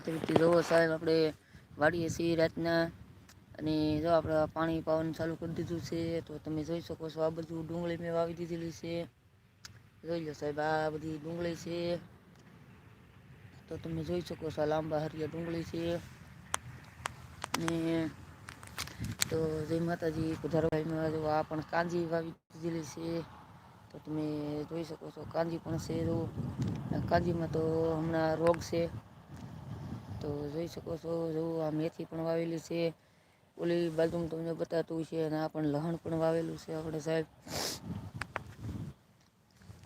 અત્યારે જોવો સાહેબ, આપણે વાડીએ છીએ રાતના. અને જો આપણે પાણી પાવાનું ચાલુ કરી દીધું છે, તો તમે જોઈ શકો છો આ બધું ડુંગળી મેં વાવી દીધેલી છે. જોઈ લો સાહેબ, આ બધી ડુંગળી છે. તો તમે જોઈ શકો છો લાંબા હરિયા ડુંગળી છે. અને તો જય માતાજી પધારભાઈમાં જો આ પણ કાંજી વાવી દીધેલી છે. તો તમે જોઈ શકો છો, કાંજી પણ છે જો. કાંજીમાં તો હમણાં રોગ છે. તો જોઈ શકો છો, જો આ મેથી પણ વાવેલી છે, ઓલી બાજુમાં તમને બતાતું છે અને આ પણ લહણ પણ વાવેલું છે આપણે સાહેબ.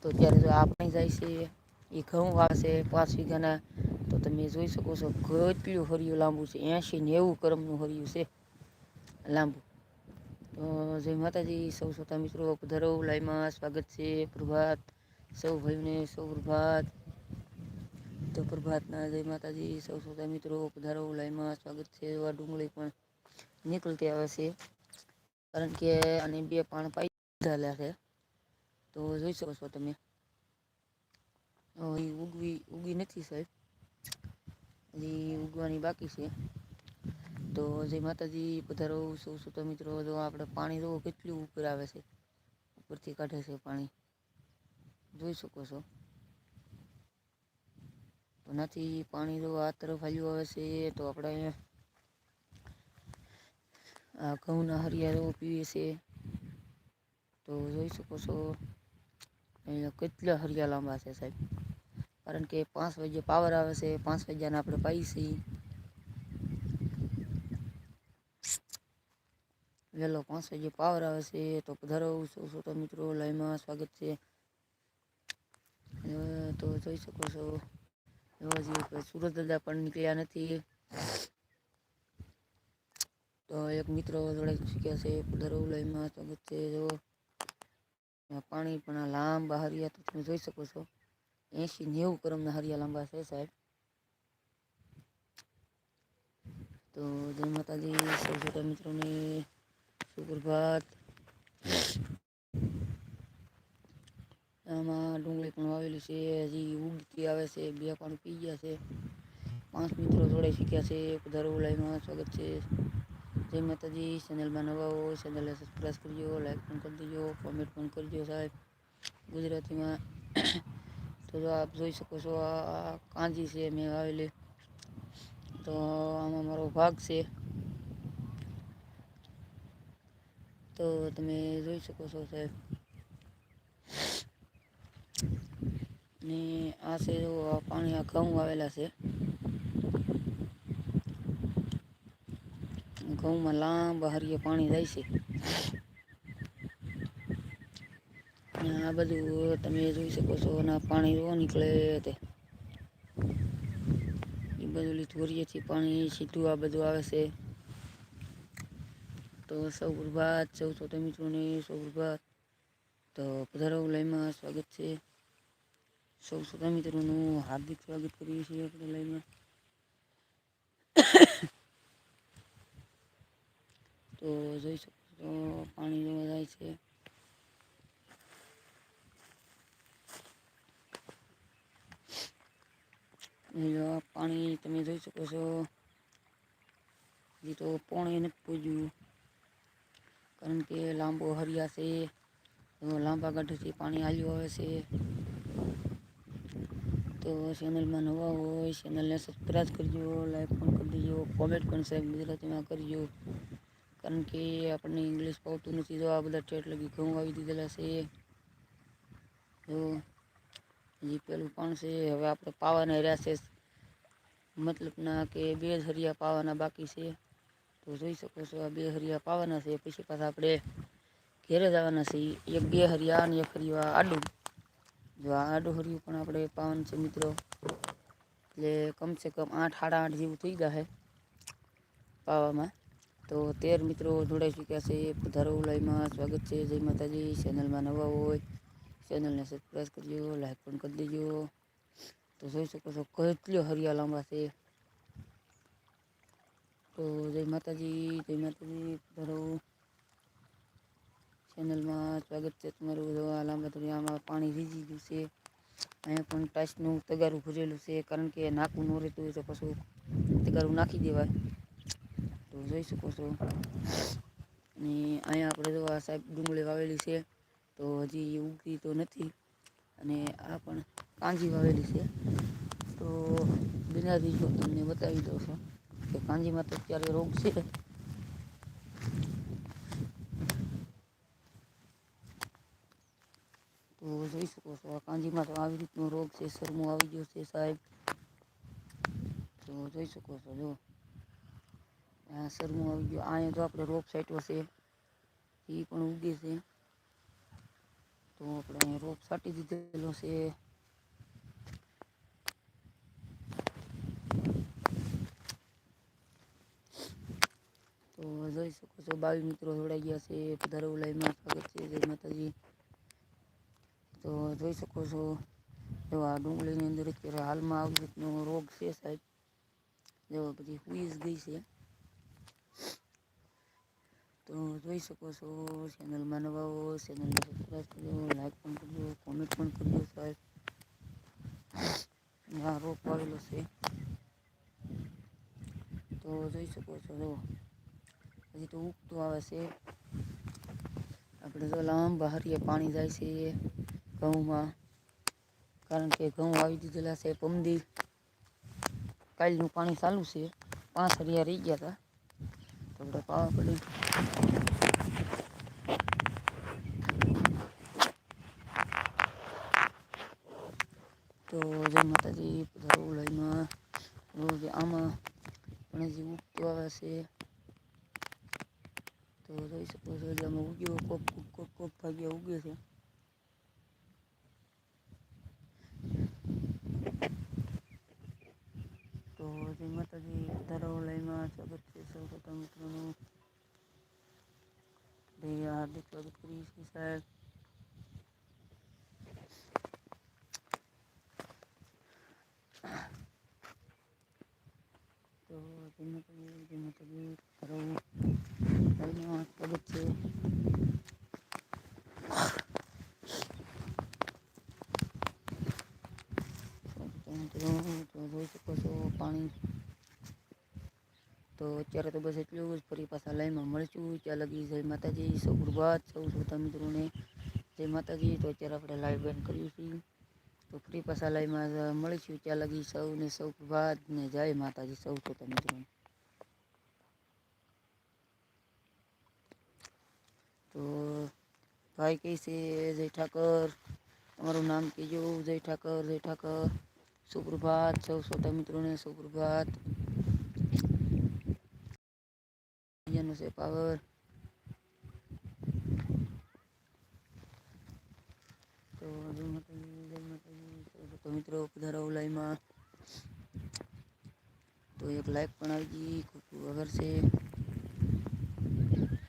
તો ત્યારે જો આ પાણી જાય છે, એ ઘઉં વાવશે પાંચ વીઘાના. તો તમે જોઈ શકો છો, કેટલું હરિયું લાંબુ છે, એંશી નેવું કરમનું હરિયું છે લાંબુ. તો જય માતાજી, સૌ શ્રોતા મિત્રો પધારો લાઈમાં સ્વાગત છે, પ્રભાત. સૌ ભાઈને સૌ પ્રભાત. તો પ્રભાતના જય માતાજી, સૌ શ્રોતા મિત્રો, પધારો, લાઈનમાં સ્વાગત છે. એવા ડુંગળી પણ નીકળતી આવે છે. કારણ કે આને બે પાણ પાઈ દીધેલા છે. તો જોઈ શકો છો તમે. એ ઉગવી, ઉગી નથી સાહેબ. હજી ઉગવાની બાકી છે. તો જય માતાજી, પધારો, સૌ શ્રોતા મિત્રો. જો આપણે પાણી જોવો, કેટલું ઉપર આવે છે? ઉપરથી કાઢે છે પાણી. જોઈ શકો છો. તો નથી, પાણી જો આ તરફ હાલ્યું આવે છે, તો આપણે આ ઘઉંના હરિયાળો પીવે છે. તો જોઈ શકો છો, અહીંયા કેટલા હરિયા લાંબા છે સાહેબ. કારણ કે પાંચ વાગે પાવર આવે છે, પાંચ વાગ્યાના આપણે પાઈ છીએ વહેલો પાંચ વાગે પાવર આવે છે, તો પધારો છો શ્રોતા મિત્રો લાઈમાં સ્વાગત છે. તો જોઈ શકો છો એવા જે સુરત દાદા પણ નીકળ્યા નથી. તો એક મિત્ર જોડે શીખ્યા છે પધારો લાઈમાં સ્વાગત છે જો પાણી પણ આ લાંબા હરિયા તો તમે જોઈ શકો છો. એંશી નેવું કરમના હરિયા લાંબા છે સાહેબ. તો જય માતાજી, સૌ મિત્રોને, સુપ્રભાત. આમાં ડુંગળી પણ વાવેલી છે, હજી ઉગતી આવે છે, બે પાણી પી ગયા છે. પાંચ મિત્રો જોડે શીખ્યા છે પધારો લાઈમાં સ્વાગત છે. જય માતાજી, ચેનલમાં નવા હોય, ચેનલને સબસ્ક્રાઈબ કરજો લાઈક પણ કરી દેજો કોમેન્ટ પણ કરજો સાહેબ. ગુજરાતીમાં તો જો આપ જોઈ શકો છો, આ કાંજી છે, મેં વાવેલી. તો આમાં મારો ભાગ છે. તો તમે જોઈ શકો છો સાહેબ. ને આ છે જો પાણી આ ઘઉં આવેલા છે. ઘઉંમાં લાંબા હરિયે પાણી જાય છે. આ બધું તમે જોઈ શકો છો, અને પાણી રો નીકળે તે. એ બધું લીધું પાણી સીધું આ બધું આવે છે. તો સૌ પ્રભાત સૌ શ્રોતા મિત્રોને સૌ પ્રભાત તો પધારો, લાઈમાં સ્વાગત છે. સૌ શ્રોતા મિત્રોનું હાર્દિક સ્વાગત કરીએ છીએ આપણે લાઈમાં તો જોઈ શકો છો પાણી જોવા જાય છે પાણી તમે જોઈ શકો છો હજી તો પોણે નથી પૂજ્યું કારણ કે લાંબો હરિયા છે લાંબા ગાંઠેથી પાણી હાલ્યું આવે છે તો ચેનલમાં નવા હોય, ચેનલને સબસ્ક્રાઈબ કરજો લાઈક પણ કરી દેજો કોમેન્ટ પણ સાહેબ ગુજરાતીમાં કરજો. કારણ કે આપણને ઇંગ્લિશ પાવતું નથી જો આ બધા ટેટ લગી ઘઉં આવી દીધેલા છે. જો હજી પેલું પણ છે, હવે આપણે પાવાના રહ્યા છે. મતલબના કે બે હરિયા પાવાના બાકી છે. તો જોઈ શકો છો આ બે હરિયા પાવાના છે, પછી પાછા આપણે ઘેરે જવાના છે. એક બે હરિયા અને એક હરિયા આડું. જો આ આડું હરિયું પણ આપણે પાવાનું છે મિત્રો. એટલે કમસે કમ આઠ, સાડા આઠ જેવું થઈ જશે પાવામાં. તો તેર મિત્રો જોડાઈ ચૂક્યા છે. પધારો લાઈમાં સ્વાગત છે. જય માતાજી. ચેનલમાં નવા હોય ચેનલને સબસ્ક્રાઈબ કરજો લાઈક પણ કરી દેજો. તો જોઈ શકો છો કેટલો હરિયા લાંબા છે. તો જય માતાજી જય માતાજી. પધારો. ચેનલમાં સ્વાગત છે તમારું. જો આ લાંબા દરિયામાં પાણી રીઝી ગયું છે. અહીંયા પણ ટાઈસનું તગારું ભરેલું છે. કારણ કે નાખવું ન રહેતું હોય તો પશુ તગારું નાખી દેવાય. તો જોઈ શકો છો. અને અહીંયા આપણે જો આ સાહેબ ડુંગળી વાવેલી છે, તો હજી ઉગી તો નથી. અને આ પણ કાંજી વાવેલી છે. તો બિનાથી જો તમને બતાવી દઉં છું કે કાંજીમાં તો અત્યારે રોગ છે તો જોઈ શકો છો આ કાંજીમાં તો આવી રીતનો રોગ છે શરમો આવી ગયો છે સાહેબ તો જોઈ શકો છો જો આ શરમો આવી ગયો અહીંયા તો આપણે રોપ સાઈટો છે એ પણ ઉગે છે તો આપણે અહીંયા રોપ સાટી દીધેલો છે તો જોઈ શકો છો બાવી મિત્રો જોડાઈ ગયા છે પધારો લાઈવમાં સ્વાગત છે જય માતાજી તો જોઈ શકો છો. જો આ ડુંગળીની અંદર અત્યારે હાલમાં આવી રીતનો રોગ છે સાહેબ. જો બધી હુઈસ ગઈ છે. તો જોઈ શકો છો ચેનલમાં નવા હો, ચેનલને સબસ્ક્રાઈબ કરજો લાઈક પણ કરજો કોમેન્ટ પણ કરજો સાહેબ. આ રોગ આવેલો છે. તો જોઈ શકો છો, જો હજી તો ઉગતું આવે છે. આપણે જો લાંબા હરીએ પાણી જાય છે. ઘઉંમાં. કારણ કે ઘઉં આવી દીધેલા છે પમદી. કાલનું પાણી ચાલુ છે. પાંચ હરિયા રહી ગયા હતા. તો આપણે પાવા પડી તો જય માતાજી પધારો લાઈમાં રોજ આમાં પણ હજી ઉગતું આવે છે તો જોઈ શકો છો એટલે આમાં ઉગ્યો કોક કોક કોક કોક ભાગ્યા ઉગે છે તો જય માતાજી પધારો સ્વાગત છે સૌ પ્રથમ મિત્રોનું ભાઈ હાર્દિક સ્વાગત કરીએ છીએ સાહેબ તો માતાજી જય માતાજી પધારો લાઈમાં સ્વાગત છે મિત્રો તો જોઈ શકો છો પાણી તો અત્યારે તો બસ એટલું જ. ફરી પાછા લાઈનમાં મળીશું. ત્યાં લગી જય માતાજી. સૌ પ્રભાત સૌ શ્રોતા મિત્રોને જય માતાજી. તો અત્યારે આપણે લાઈવ બેન કર્યું છીએ તો ફરી પાછા લાઈવમાં મળીશું. ત્યાં લગી સૌને સૌ પ્રભાત ને જય માતાજી. સૌ શ્રોતા મિત્રોને. તો ભાઈ કહે છે, જય ઠાકર. તમારું નામ કહેજો. જય ઠાકર જય ઠાકર. સુપ્રભાત સૌ શ્રોતા મિત્રોને સુપ્રભાત બીજાનો છે પાવર તો સૌ મિત્રો પધારો લાઈમાં તો એક લાઈક પણ આવી ગઈ ખૂબ છે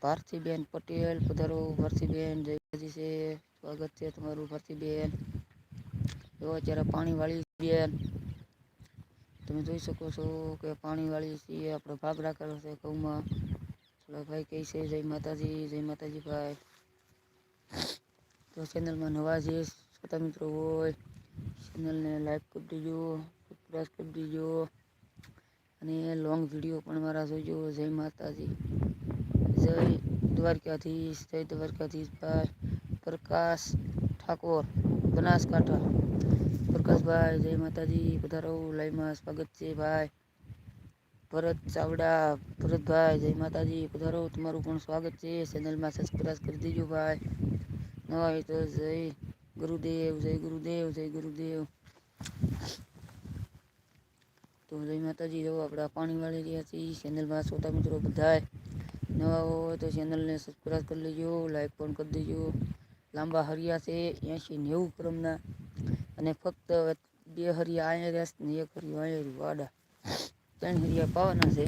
ભારતીબેન પટેલ પધારો ભારતીબેન જય છે સ્વાગત છે તમારું ભારતીબેન જો અત્યારે પાણી વાળી બેન તમે જોઈ શકો છો કે પાણી વાળી છીએ આપણે ભાગ રાખેલો છે ઘઉંમાં ભાઈ કહે છે, જય માતાજી જય માતાજી ભાઈ. તો ચેનલમાં નવા જે શ્રોતા મિત્રો હોય, ચેનલને લાઈક કરી દેજો સબસ્ક્રાઈબ કરી દેજો અને લોંગ વીડિયો પણ મારા જોજો. જય માતાજી. જય દ્વારકાધીશ જય દ્વારકાધીશ ભાઈ. પ્રકાશ ઠાકોર, બનાસકાંઠા. પ્રકાશભાઈ, જય માતાજી. પધારો લાઈમાં સ્વાગત છે ભાઈ. ભરત ચાવડા, ભરતભાઈ, જય માતાજી પધારો. તમારું પણ સ્વાગત છે. ચેનલમાં સબસ્ક્રાઈબ કરી દેજો ભાઈ. નવા હોય તો જય ગુરુદેવ જય ગુરુદેવ જય ગુરુદેવ. તો જય માતાજી, જો આપણે પાણી વાળી રહ્યા છીએ. ચેનલમાં શ્રોતા મિત્રો બધાય નવા હોય તો ચેનલને સબસ્ક્રાઈબ કરી લેજો લાઈક પણ કરી દેજો. લાંબા હરિયા છે, એંશી નેવું ક્રમના. અને ફક્ત બે હરિયા અહીંયા રહેશે ને એક હરિયા અહીંયા વાડા. ત્રણ હરિયા પાવાના છે.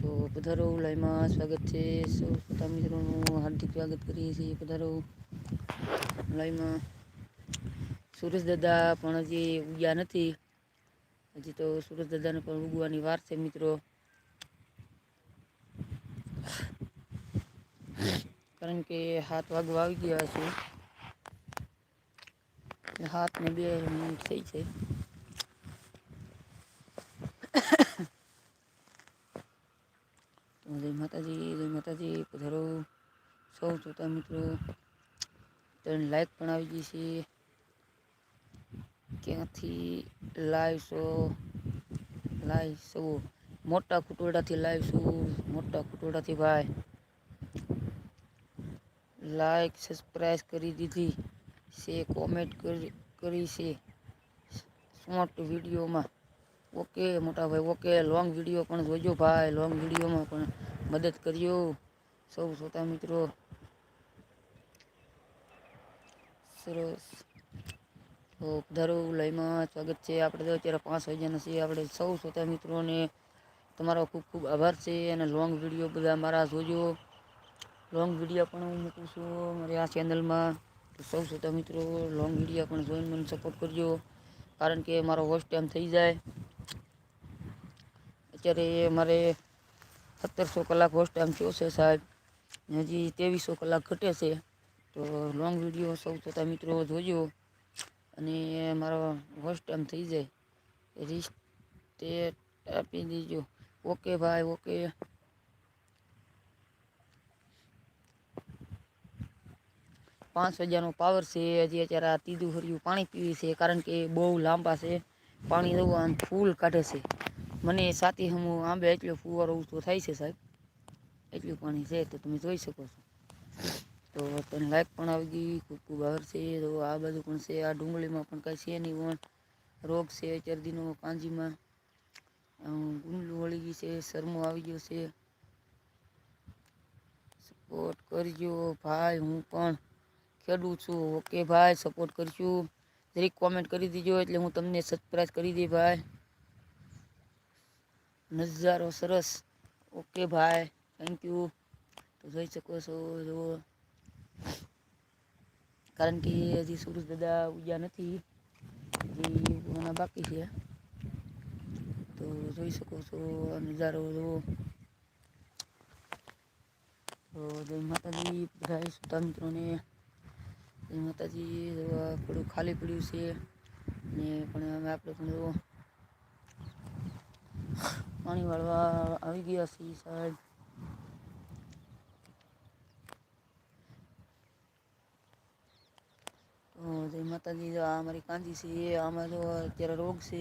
તો પધારો, લાઈમાં સ્વાગત છે. સૌ શ્રોતા મિત્રોનું હાર્દિક સ્વાગત કરીએ છીએ. પધારો, લાઈમાં. સુરેશ દાદા પણ હજી ઉગ્યા નથી. હજી તો સુરેશ દાદાને પણ ઉગવાની વાર છે, મિત્રો. કારણ કે હાથ વાગવા આવી ગયા છે. હાથને બે થઈ છે તો જય માતાજી જય માતાજી. પધારો સૌ શ્રોતા મિત્રો, તેને લાઈક પણ આવી ગઈ છે. ક્યાંથી લાઈવ શો લાઈવ શો મોટા કુટોડાથી લાઈવ શો મોટા કુટોડાથી ભાઈ. લાઈક સબસ્ક્રાઈબ કરી દીધી છે કોમેન્ટ કરી કરી છે. શોર્ટ વિડીયોમાં ઓકે મોટા ભાઈ ઓકે લોંગ વીડિયો પણ જોજો ભાઈ લોંગ વિડીયોમાં પણ મદદ કર્યો સૌ શ્રોતા મિત્રો. સરસ. તો ધારો લયમાં સ્વાગત છે આપણે તો અત્યારે પાંચ વાગ્યાના છીએ આપણે સૌ શ્રોતા મિત્રોને તમારો ખૂબ ખૂબ આભાર છે અને લોંગ વીડિયો બધા મારા જોજો. લોંગ વીડિયો પણ હું મૂકું છું મારી આ ચેનલમાં સૌ શ્રોતા મિત્રો લોંગ વીડિયો પણ જોઈને મને સપોર્ટ કરજો. કારણ કે મારો વોચ ટાઈમ થઈ જાય. અત્યારે મારે સત્તરસો કલાક વોચ ટાઈમ થયો છે સાહેબ. હજી ત્રેવીસો કલાક ઘટે છે. તો લોંગ વીડિયો સૌ થતા મિત્રો જોજો. અને મારો વોચ ટાઈમ થઈ જાય. રિસ્ટ તે આપી દેજો. ઓકે ભાઈ ઓકે પાંચ હજારનો પાવર છે. હજી અત્યારે આ તીધું હરિયું પાણી પીવી છે. કારણ કે બહુ લાંબા છે. પાણી દઉં આમ ફૂલ કાઢે છે. મને સાથી હમું આંબે એટલો ફુવારો ઊંચો થાય છે સાહેબ. એટલું પાણી છે તો તમે જોઈ શકો છો. તો તને લાઈક પણ આવી ગઈ, ખૂબ ખૂબ આભાર છે. તો આ બાજુ પણ છે, આ ડુંગળીમાં પણ કાંઈ છે નહીં, પણ રોગ છે ચરદીનો કાંજીમાં ગુંડલું વળી ગઈ છે, શરમો આવી ગયો છે. સપોર્ટ કરજો ભાઈ, હું પણ ખેડૂત છું. ઓકે ભાઈ સપોર્ટ કરશું દરેક કોમેન્ટ કરી દીજો એટલે હું તમને સબસ્ક્રાઈબ કરી દઈ ભાઈ. નજારો સરસ. ઓકે ભાઈ થેન્ક યુ તો જોઈ શકો છો જુઓ કારણ કે હજી સુરજ દાદા ઉગ્યા નથી. હજી ઉગવાના બાકી છે. તો જોઈ શકો છો, નજારો જુઓ તો જય માતાજી બધા સુતા મિત્રોને જય માતાજી થોડું ખાલી પડ્યું છે. ને પણ આપણે પણ જુઓ પાણી વાળવા આવી ગયા છે તો જય માતાજી, આ અમારી કાંજી છે, આમાં જો અત્યારે રોગ છે.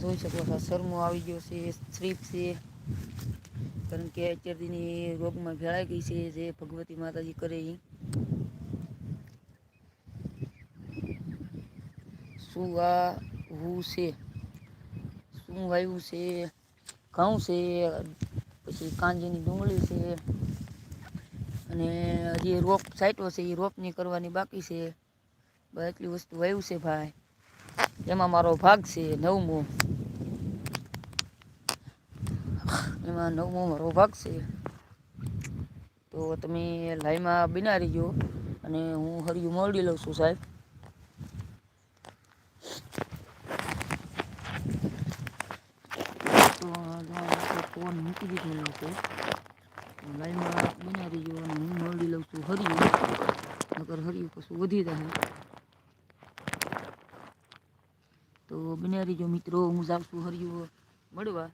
જોઈ શકો શરમો આવી ગયો છે, સ્ત્રીપ છે. કારણ કે અત્યારથી રોગમાં ભેળાઈ ગઈ છે, જે ભગવતી માતાજી કરે એ શું આ હું છે? શું વાવ્યું છે, ઘઉં છે, પછી કાંજીની ડુંગળી છે, અને જે રોપ સાઈટો છે, એ રોપની કરવાની બાકી છે. એટલી વસ્તુ વાવ્યું છે ભાઈ. એમાં મારો ભાગ છે, નવમો. એમાં નવમો મારો ભાગ છે. તો તમે લાઈમાં બિના રહીજો, અને હું હરિયું મોડી લઉં છું સાહેબ તો ફોન મૂકી દીધેલો છે. લાઈનમાં બિના રહીજો અને હું મળી લઉં છું હરિયું નકર હરિયું કશું વધી જાય. તો બિના રહીજો મિત્રો, હું જાઉં છું હરિયું મળવા.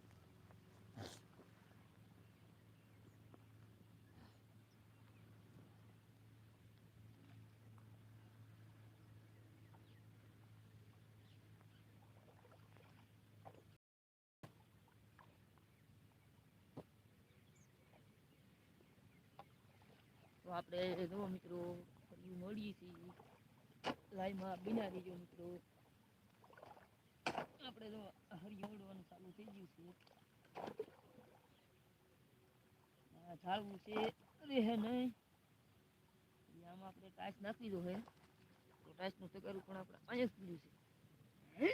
તો આપણે જો મિત્રો હરિયું મળીએ છીએ. લાઈમાં બિના દેજો મિત્રો. આપણે તો હરિયું મળવાનું ચાલુ થઈ ગયું છે. ઝાડવું છે, અરે હે નહીં. આમાં આપણે ટાઈસ નાખી દો હે. તો ટાઈસનું તગારું પણ આપણે અહીંયા જ પીડ્યું છે.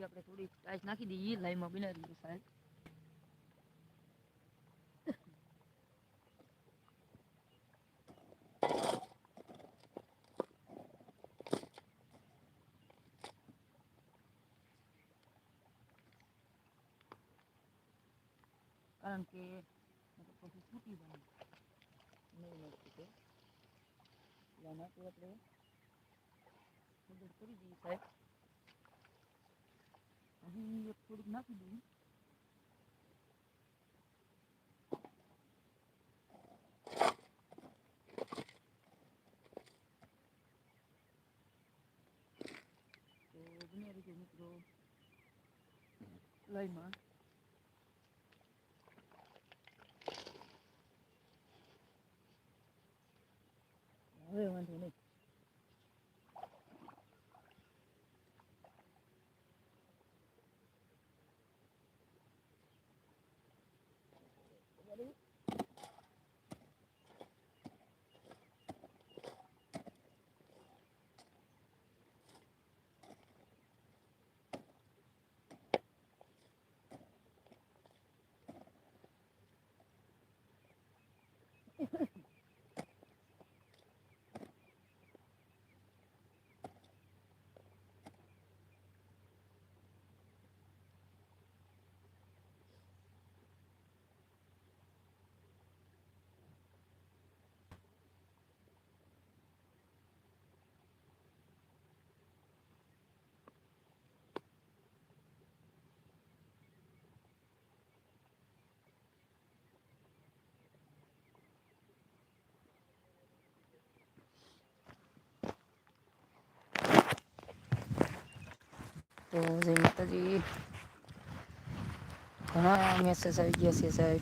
હજી આપણે થોડી ટાઈસ નાખી દઈએ લાઈનમાં બિના રહીજો સાહેબ. કારણ કે પછી છૂટી જાય. નહીં એટલા આપણે કરી દઈએ સાહેબ. હજી એક થોડીક નાખી દઈએ તો બન્યા રહેજો મિત્રો લાઈનમાં હવે વાંધો નહીં તો જય માતાજી. ઘણા મેસેજ આવી ગયા છે સાહેબ.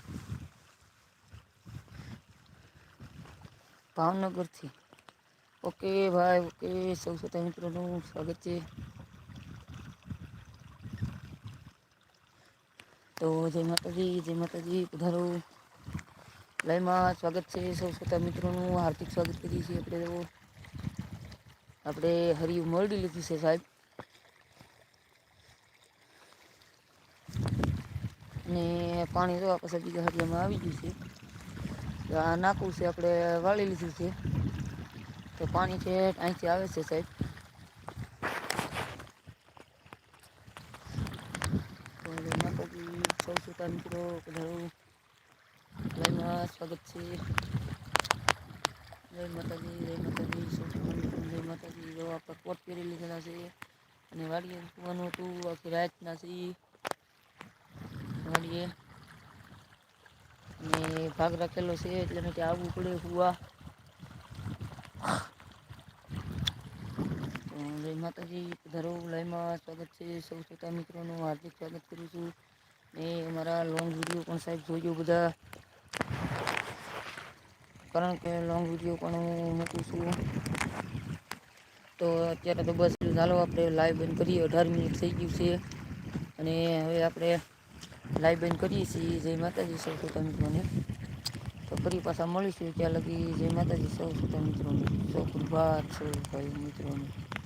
ભાવનગરથી. ઓકે ભાઈ, ઓકે. સૌ શ્રોતા મિત્રોનું સ્વાગત છે. તો જય માતાજી જય માતાજી પધારો લાઈમાં સ્વાગત છે. સૌ શ્રોતા મિત્રોનું હાર્દિક સ્વાગત કરીએ છીએ આપણે આપણે હરિયું મરડી લીધી છે સાહેબ. ને પાણી જોવા પછી બીજા હરિયામાં આવી ગયું છે. આ નાખવું છે, આપણે વાળી લીધું છે. તો પાણી છે, અહીંથી આવે છે સાહેબ. માતાજી સૌ શ્રોતા મિત્રો સ્વાગત છે. જય માતાજી જય માતાજી સૌ જય માતાજી કોટ પહેરી લીધેલા છે અને વાડીએ સુવાનું હતું, આખી રાતના છે વાડીએ અને ભાગ રાખેલો છે, એટલે ત્યાં આવવું પડે હુવા જય માતાજી પધારો લાઈમાં સ્વાગત છે. સૌ શ્રોતા મિત્રોનું હાર્દિક સ્વાગત કરું છું. ને અમારા લોંગ વીડિયો પણ સાહેબ જોજો બધા. કારણ કે લોંગ વીડિયો પણ હું મૂકું છું. તો અત્યારે તો બસ ચાલો આપણે લાઈવ બંધ કરીએ. અઢાર મિનિટ થઈ ગયું છે. અને હવે આપણે લાઈવ બેન કરીએ છીએ જય માતાજી સૌ શ્રોતા મિત્રોને. તો ફરી પાછા મળીશું ત્યાં લગી જય માતાજી સૌ શ્રોતા મિત્રોને. સૌ પ્રભાત સૌ ભાઈ મિત્રોને.